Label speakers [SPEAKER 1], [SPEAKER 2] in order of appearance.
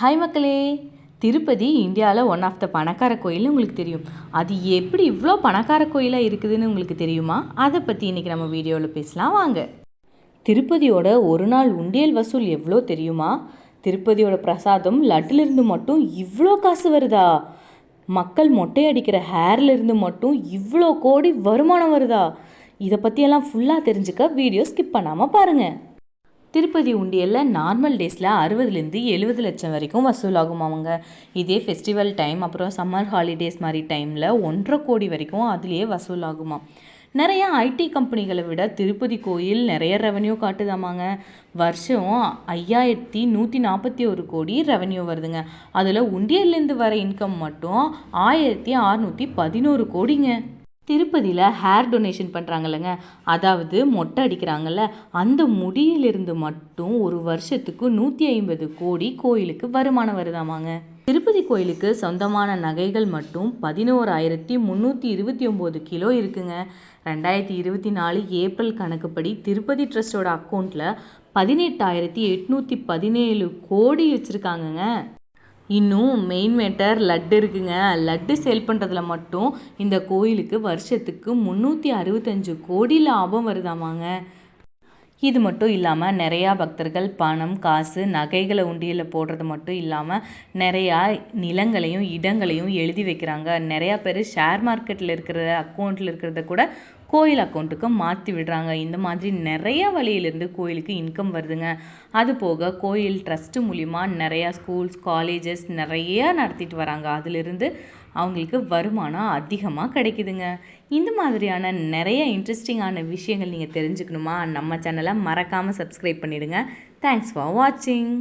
[SPEAKER 1] Hi மக்களே. திருப்பதி இந்தியாவில் one of the பணக்கார கோயில்னு உங்களுக்கு தெரியும். அது எப்படி இவ்வளோ பணக்கார கோயிலாக இருக்குதுன்னு உங்களுக்கு தெரியுமா? அதை பற்றி இன்றைக்கி நம்ம வீடியோவில் பேசலாம். வாங்க. திருப்பதியோட ஒரு நாள் உண்டியல் வசூல் எவ்வளோ தெரியுமா? திருப்பதியோட பிரசாதம் லட்டுலேருந்து மட்டும் இவ்வளோ காசு வருதா? மக்கள் மொட்டை அடிக்கிற ஹேர்லேருந்து மட்டும் இவ்வளோ கோடி வருமானம் வருதா? இதை பற்றியெல்லாம் ஃபுல்லாக தெரிஞ்சுக்க வீடியோ ஸ்கிப் பண்ணாமல் பாருங்கள் திருப்பதி உண்டியலில் நார்மல் டேஸில் அறுபதுலேருந்து எழுபது லட்சம் வரைக்கும் வசூலாகும் அவங்க. இதே ஃபெஸ்டிவல் டைம் அப்புறம் சம்மர் ஹாலிடேஸ் மாதிரி டைமில் ஒன்றரை கோடி வரைக்கும் அதுலேயே வசூலாகுமா நிறைய ஐடி கம்பெனிகளை விட திருப்பதி கோயில் நிறைய ரெவன்யூ காட்டுதாமாங்க. வருஷம் ஐயாயிரத்தி நூற்றி நாற்பத்தி ஒரு கோடி ரெவன்யூ வருதுங்க. அதில் உண்டியல்லேருந்து வர இன்கம் மட்டும் ஆயிரத்தி அறநூற்றி பதினோரு கோடிங்க. திருப்பதியில் ஹேர் டொனேஷன் பண்ணுறாங்கல்லங்க அதாவது மொட்டை அடிக்கிறாங்கல்ல அந்த முடியிலிருந்து மட்டும் ஒரு வருஷத்துக்கு நூற்றி ஐம்பது கோடி கோயிலுக்கு வருமானம் வருதாமாங்க. திருப்பதி கோயிலுக்கு சொந்தமான நகைகள் மட்டும் பதினோராயிரத்தி முந்நூற்றி இருபத்தி ஒம்பது கிலோ இருக்குங்க. ரெண்டாயிரத்தி இருபத்தி நாலு ஏப்ரல் கணக்குப்படி திருப்பதி ட்ரஸ்டோட அக்கௌண்ட்டில் பதினெட்டாயிரத்தி எட்நூற்றி பதினேழு கோடி வச்சுருக்காங்கங்க. இன்னும் மெயின் மேட்டர் லட்டு இருக்குங்க. லட்டு சேல் பண்ணுறதுல மட்டும் இந்த கோயிலுக்கு வருஷத்துக்கு முந்நூற்றி அறுபத்தஞ்சு கோடி லாபம் வருதாமாங்க. இது மட்டும் இல்லாமல் நிறையா பக்தர்கள் பணம் காசு நகைகளை உண்டியலில் போடுறது மட்டும் இல்லாமல் நிறையா நிலங்களையும் இடங்களையும் எழுதி வைக்கிறாங்க. நிறையா பேர் ஷேர் மார்க்கெட்டில் இருக்கிற அக்கௌண்ட்டில் இருக்கிறத கூட கோயில் அக்கௌண்ட்டுக்கு மாற்றி விடுறாங்க. இந்த மாதிரி நிறைய வழியிலேருந்து கோயிலுக்கு இன்கம் வருதுங்க. அது போக கோயில் ட்ரஸ்ட்டு மூலிமா நிறையா ஸ்கூல்ஸ் காலேஜஸ் நிறையா நடத்திட்டு வராங்க. அதிலிருந்து அவங்களுக்கு வருமானம் அதிகமாக கிடைக்குதுங்க. இந்த மாதிரியான நிறைய இன்ட்ரெஸ்டிங்கான விஷயங்கள் நீங்கள் தெரிஞ்சுக்கணுமா? நம்ம சேனலை மறக்காமல் சப்ஸ்கிரைப் பண்ணிவிடுங்க தேங்க்ஸ் ஃபார் வாட்சிங்